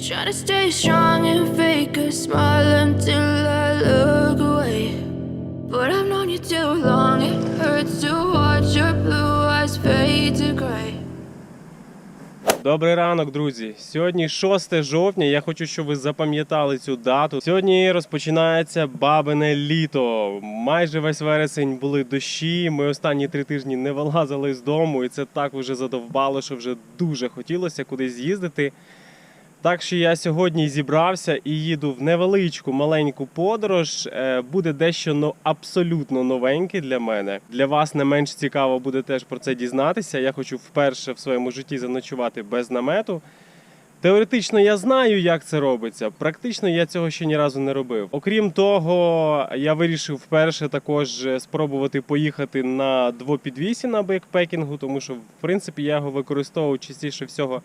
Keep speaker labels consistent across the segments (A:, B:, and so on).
A: Trying to stay strong and fake a smile until I look away. But I've known you too long, it hurts to watch your blue eyes fade to gray.
B: Добрий ранок, друзі. Сьогодні 6 жовтня. Я хочу, щоб ви запам'ятали цю дату. Сьогодні розпочинається бабине літо. Майже весь вересень були дощі. Ми останні три тижні не вилазили з дому, і це так вже задовбало, що вже дуже хотілося кудись з'їздити. Так що я сьогодні зібрався і їду в невеличку маленьку подорож. Е, Буде дещо ну, абсолютно новеньке для мене. Для вас не менш цікаво буде теж про це дізнатися. Я хочу вперше в своєму житті заночувати без намету. Теоретично я знаю, як це робиться. Практично я цього ще ні разу не робив. Окрім того, я вирішив вперше також е, спробувати поїхати на двопідвісі на бейкпекінгу, тому що в принципі я його використовував частіше всього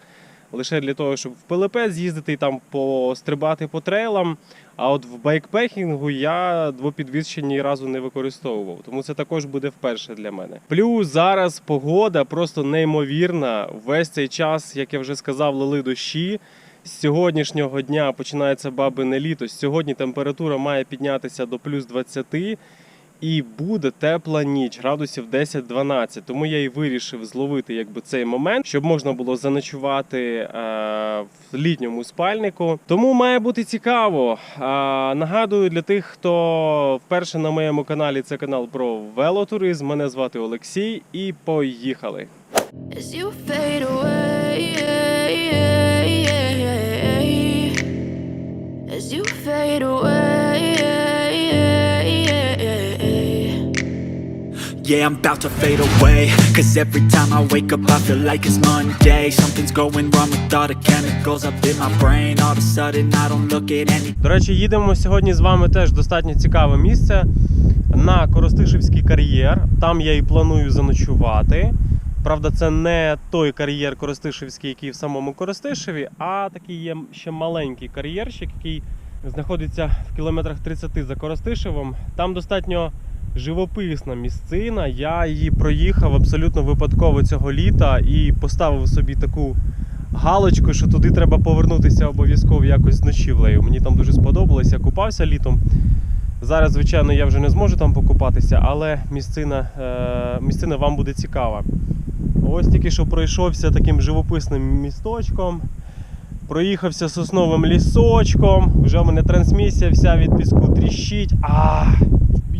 B: лише для того, щоб в ПЛП з'їздити і там пострибати по трейлам. А от в байкпекінгу я двопідвіз ні разу не використовував, тому це також буде вперше для мене. Плюс зараз погода просто неймовірна. Весь цей час, як я вже сказав, лили дощі. З сьогоднішнього дня починається бабине літо. Сьогодні температура має піднятися до плюс 20 і буде тепла ніч, градусів 10-12. Тому я і вирішив зловити якби цей момент, щоб можна було заночувати е, в літньому спальнику. Тому має бути цікаво. Е, нагадую для тих, хто вперше на моєму каналі це канал про велотуризм. Мене звати Олексій, і поїхали.
A: As you fade away, as you fade away,
C: Yeah, I'm about to fade away Cause every time I wake up I feel like it's Monday Something's going wrong with all the chemicals up in my brain All of a sudden I don't look at any
B: До речі, їдемо сьогодні з вами теж достатньо цікаве місце на Коростишівський кар'єр. Там я і планую заночувати. Правда, це не той кар'єр Коростишівський, який в самому Коростишеві, а такий є ще маленький кар'єрчик, який знаходиться в кілометрах 30 за Коростишевом. Там достатньо живописна місцина. Я її проїхав абсолютно випадково цього літа і поставив собі таку галочку, що туди треба повернутися обов'язково якось з ночівлею. Мені там дуже сподобалось, я купався літом. Зараз, звичайно, я вже не зможу там покупатися, але місцина, е, місцина вам буде цікава. Ось тільки що пройшовся таким живописним місточком, проїхався сосновим лісочком, вже в мене трансмісія вся від піску тріщить. А,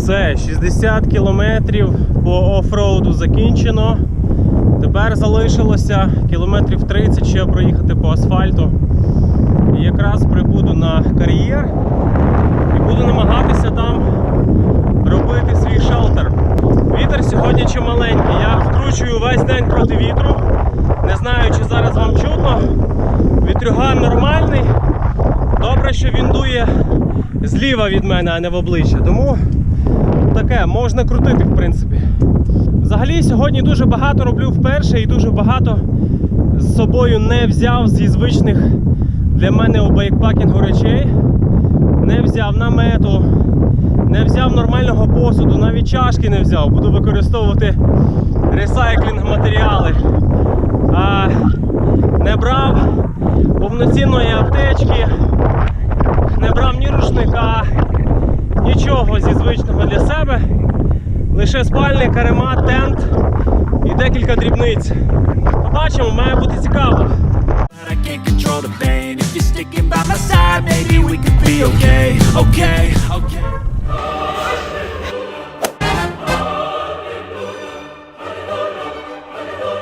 B: Все, 60 кілометрів по офроуду закінчено. Тепер залишилося кілометрів 30 ще проїхати по асфальту. І якраз прибуду на кар'єр і буду намагатися там робити свій шелтер. Вітер сьогодні чималенький. Я вкручую весь день проти вітру. Не знаю, чи зараз вам чутно. Вітрюган нормальний. Добре, що він дує зліва від мене, а не в обличчя. Тому таке можна крутити, в принципі. Взагалі сьогодні дуже багато роблю вперше і дуже багато з собою не взяв зі звичних для мене у байкпакінгу речей. Не взяв намету, не взяв нормального посуду, навіть чашки не взяв. Буду використовувати ресайклінг матеріали. А, не брав повноцінної аптечки, не брав ні рушника, нічого зі звичного для себе. Лише спальник, каремат, тент і декілька дрібниць. Побачимо, має бути цікаво.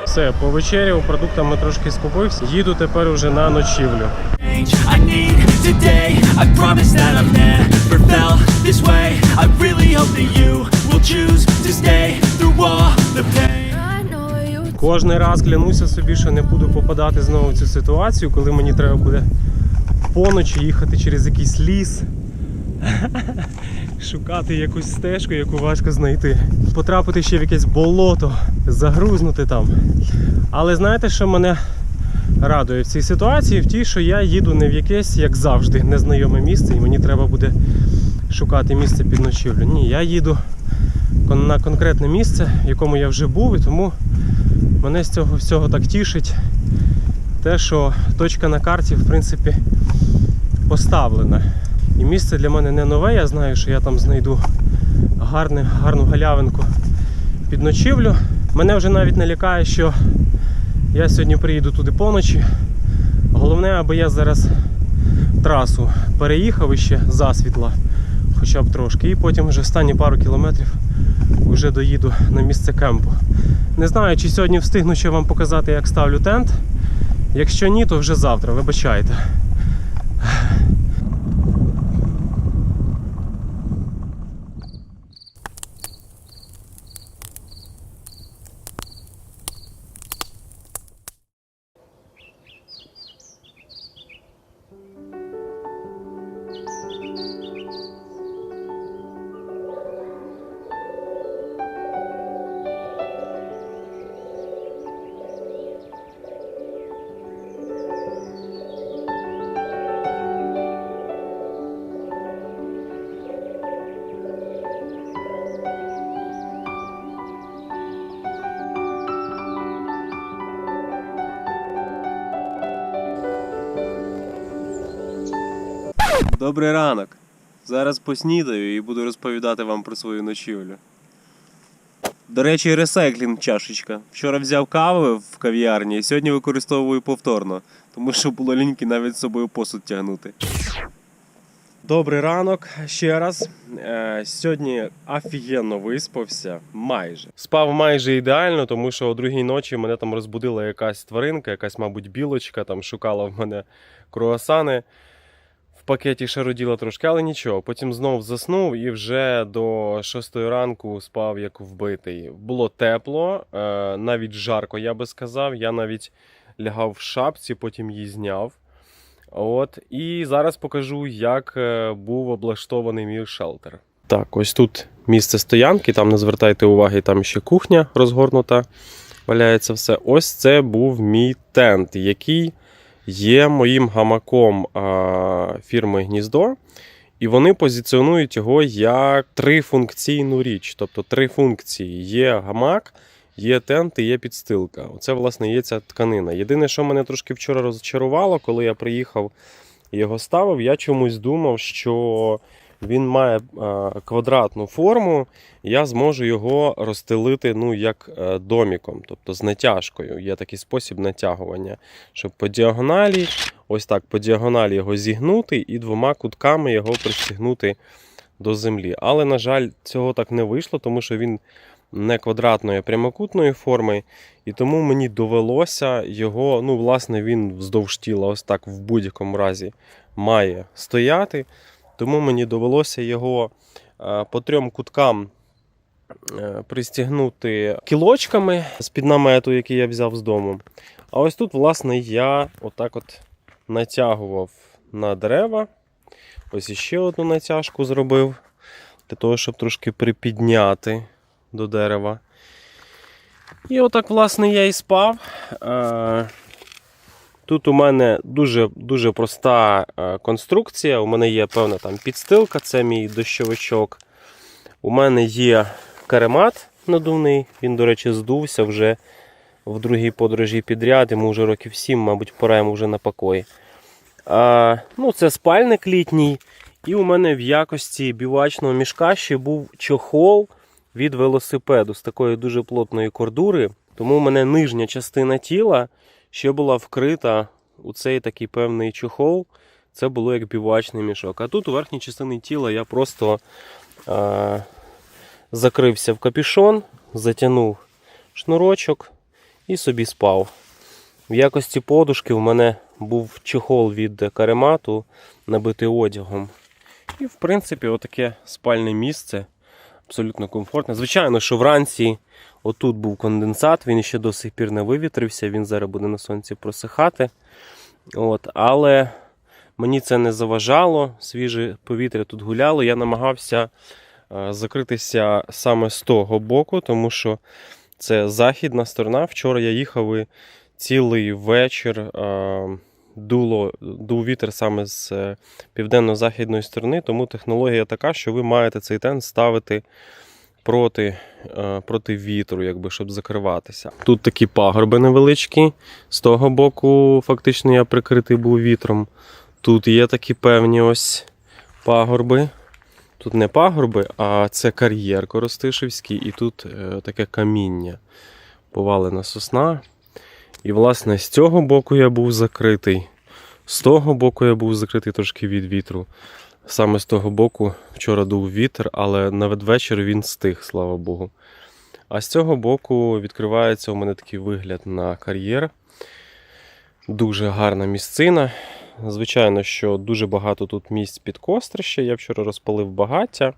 B: Все, повечеряв, продуктами трошки скупився. Їду тепер уже на ночівлю.
C: I need today I promise that I've never felt this way I really hope that you will choose to stay through all the pain
B: Кожний раз клянуся собі, що не буду попадати знову в цю ситуацію, коли мені треба буде поночі їхати через якийсь ліс, шукати якусь стежку, яку важко знайти, потрапити ще в якесь болото, загрузнути там. Але знаєте, що мене радує в цій ситуації? В тій, що я їду не в якесь, як завжди, незнайоме місце, і мені треба буде шукати місце під ночівлю. Ні, я їду на конкретне місце, в якому я вже був, і тому мене з цього всього так тішить те, що точка на карті, в принципі, поставлена. І місце для мене не нове, я знаю, що я там знайду гарне, гарну галявинку під ночівлю. Мене вже навіть не лякає, що я сьогодні приїду туди поночі. Головне, аби я зараз трасу переїхав іще засвітла, хоча б трошки, і потім вже останні пару кілометрів вже доїду на місце кемпу. Не знаю, чи сьогодні встигну ще вам показати, як ставлю тент. Якщо ні, то вже завтра, вибачайте. Добрий ранок. Зараз поснідаю і буду розповідати вам про свою ночівлю. До речі, ресайклінг чашечка. Вчора взяв кави в кав'ярні і сьогодні використовую повторно, тому що було ліньки навіть з собою посуд тягнути. Добрий ранок ще раз. Е, сьогодні офігенно виспався. Майже. Спав майже ідеально, тому що о другій ночі мене там розбудила якась тваринка, якась, мабуть, білочка, там шукала в мене круасани. Пакеті шароділа трошки, але нічого. Потім знов заснув і вже до 6 ранку спав як вбитий. Було тепло, е, навіть жарко, я би сказав. Я навіть лягав в шапці, потім її зняв. От, і зараз покажу, як е, був облаштований мій шелтер. Так, ось тут місце стоянки, там не звертайте уваги, там ще кухня розгорнута, валяється все. Ось це був мій тент, який є моїм гамаком фірми Гніздо. І вони позиціонують його як трифункційну річ. Тобто три функції: є гамак, є тент і є підстилка. Оце, власне, є ця тканина. Єдине, що мене трошки вчора розчарувало, коли я приїхав і його ставив, я чомусь думав, що він має квадратну форму, я зможу його розстелити ну, як е, доміком, тобто з натяжкою. Є такий спосіб натягування, щоб по діагоналі, ось так по діагоналі його зігнути і двома кутками його пристігнути до землі. Але, на жаль, цього так не вийшло, тому що він не квадратної, а прямокутної форми. І тому мені довелося його, ну, власне, він вздовж тіла, ось так в будь-якому разі має стояти. Тому мені довелося його е, по трьом куткам е, пристігнути кілочками з-під намету, який я взяв з дому. А ось тут, власне, я отак от натягував на дерева. Ось іще одну натяжку зробив для того, щоб трошки припідняти до дерева. І отак, власне, я і спав. Тут у мене дуже, дуже проста е, конструкція. У мене є певна там підстилка, це мій дощовичок. У мене є каремат надувний. Він, до речі, здувся вже в другій подорожі підряд. Йому вже років 7, мабуть, пора вже на покої. А, ну, це спальник літній. І у мене в якості бівачного мішка ще був чохол від велосипеду з такої дуже плотної кордури. Тому у мене нижня частина тіла ще була вкрита у цей такий певний чохол. Це було як бівачний мішок. А тут у верхній частині тіла я просто а, закрився в капюшон, затягнув шнурочок і собі спав. В якості подушки в мене був чохол від каремату, набитий одягом. І, в принципі, отаке спальне місце абсолютно комфортно. Звичайно, що вранці отут був конденсат, він ще до сих пір не вивітрився, він зараз буде на сонці просихати. От, але мені це не заважало, свіже повітря тут гуляло. Я намагався е, закритися саме з того боку, тому що це західна сторона. Вчора я їхав і цілий вечір. Дуло, дув вітер саме з е, південно-західної сторони, тому технологія така, що ви маєте цей тент ставити проти, е, проти вітру, якби, щоб закриватися. Тут такі пагорби невеличкі. З того боку, фактично, я прикритий був вітром. Тут є такі певні ось пагорби. Тут не пагорби, а це кар'єр Коростишівський, і тут е, таке каміння. Повалена сосна. І, власне, з цього боку я був закритий. З того боку я був закритий трошки від вітру. Саме з того боку вчора дув вітер, але на надвечір він стих, слава Богу. А з цього боку відкривається у мене такий вигляд на кар'єр. Дуже гарна місцина. Звичайно, що дуже багато тут місць під кострище. Я вчора розпалив багаття.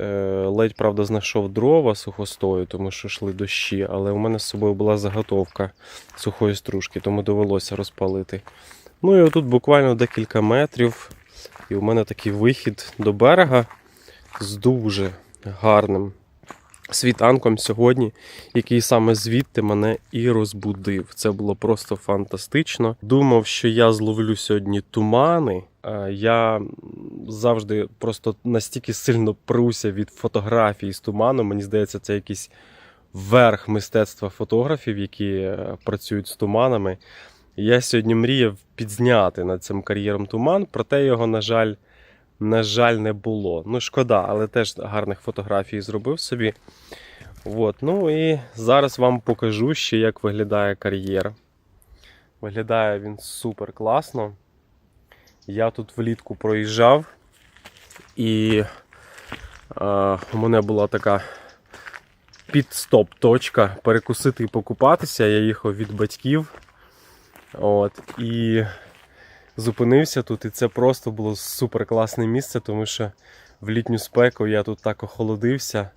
B: Е, Ледь, правда, знайшов дрова сухостою, тому що йшли дощі, але у мене з собою була заготовка сухої стружки, тому довелося розпалити. Ну і отут буквально декілька метрів, і у мене такий вихід до берега з дуже гарним світанком сьогодні, який саме звідти мене і розбудив. Це було просто фантастично. Думав, що я зловлю сьогодні тумани. Е, Я завжди просто настільки сильно пруся від фотографій з туману. Мені здається, це якийсь верх мистецтва фотографів, які е, працюють з туманами. Я сьогодні мріяв підзняти над цим кар'єром туман, проте його, на жаль, на жаль, не було. Ну, шкода, але теж гарних фотографій зробив собі. От, ну і зараз вам покажу ще, як виглядає кар'єр. Виглядає він супер класно. Я тут влітку проїжджав, і е, у мене була така підстоп-точка перекусити і покупатися. Я їхав від батьків. От, і зупинився тут, і це просто було супер класне місце, тому що в літню спеку я тут так охолодився.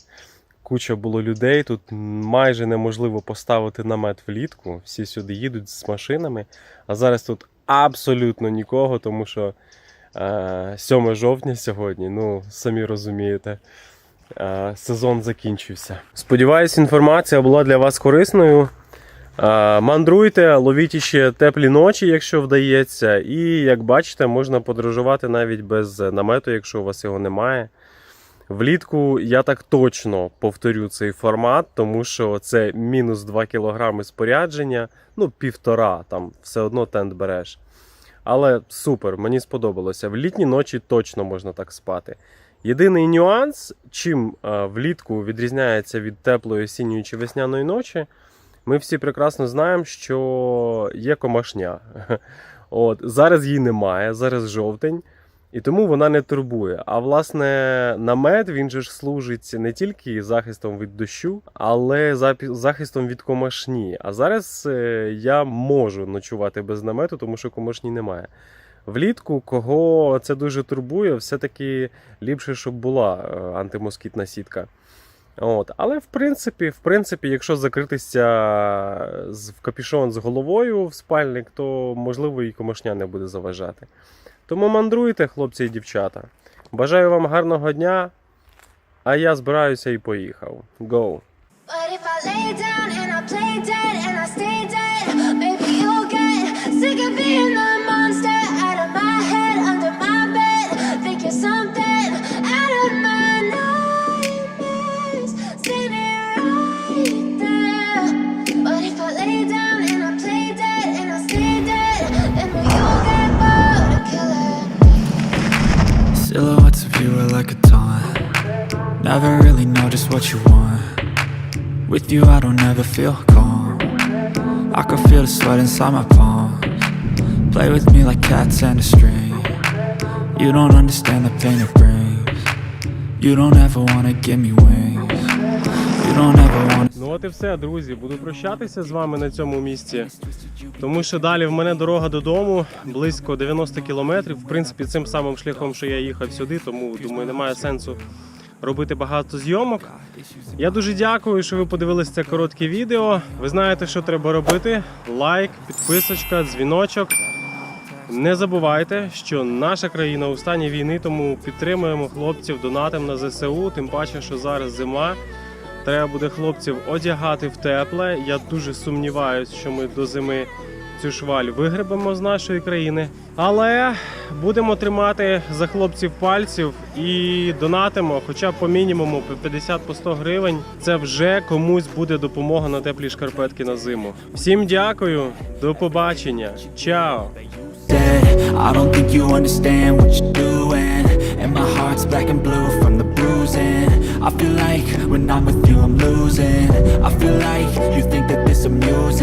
B: Куча було людей. Тут майже неможливо поставити намет влітку. Всі сюди їдуть з машинами. А зараз тут абсолютно нікого, тому що е, 7 жовтня сьогодні, ну, самі розумієте, е, сезон закінчився. Сподіваюсь, інформація була для вас корисною. Е, Мандруйте, ловіть іще теплі ночі, якщо вдається. І як бачите, можна подорожувати навіть без намету, якщо у вас його немає. Влітку я так точно повторю цей формат, тому що це мінус 2 кг спорядження, ну півтора, там все одно тент береш. Але супер, мені сподобалося. В літні ночі точно можна так спати. Єдиний нюанс, чим е, влітку відрізняється від теплої осінньої чи весняної ночі, ми всі прекрасно знаємо, що є комашня. От, зараз її немає, зараз жовтень. І тому вона не турбує. А власне, намет він же ж служить не тільки захистом від дощу, але захистом від комашні. А зараз е, я можу ночувати без намету, тому що комашні немає. Влітку, кого це дуже турбує, все-таки ліпше, щоб була е, антимоскітна сітка. От. Але в принципі, в принципі, якщо закритися в капюшон з головою в спальник, то можливо і комашня не буде заважати. Тому мандруйте, хлопці і дівчата. Бажаю вам гарного дня. А я збираюся і поїхав. Go!
C: Never really know just what you want. With you, I don't ever feel calm. I can feel the sweat inside my palms. Play with me like cats and a string. You don't understand the pain it brings. You don't ever wanna give me wings. You don't ever wanna.
B: Ну от і все, друзі. Буду прощатися з вами на цьому місці. Тому що далі в мене дорога додому близько 90 кілометрів. В принципі, цим самим шляхом, що я їхав сюди, тому думаю, немає сенсу робити багато зйомок. Я дуже дякую, що ви подивилися це коротке відео. Ви знаєте, що треба робити: лайк, підписочка, дзвіночок. Не забувайте, що наша країна у стані війни, тому підтримуємо хлопців, донатимо на ЗСУ. Тим паче, що зараз зима. Треба буде хлопців одягати в тепле. Я дуже сумніваюся, що ми до зими цю шваль вигребемо з нашої країни. Але будемо тримати за хлопців пальців і донатимо, хоча по мінімуму по 50 по 100 гривень. Це вже комусь буде допомога на теплі шкарпетки на зиму. Всім дякую, до побачення, чао!
C: I don't think you understand what you're doing And my heart's black and blue from the bruising I feel like when I'm with you I'm losing I feel like you think that this amusing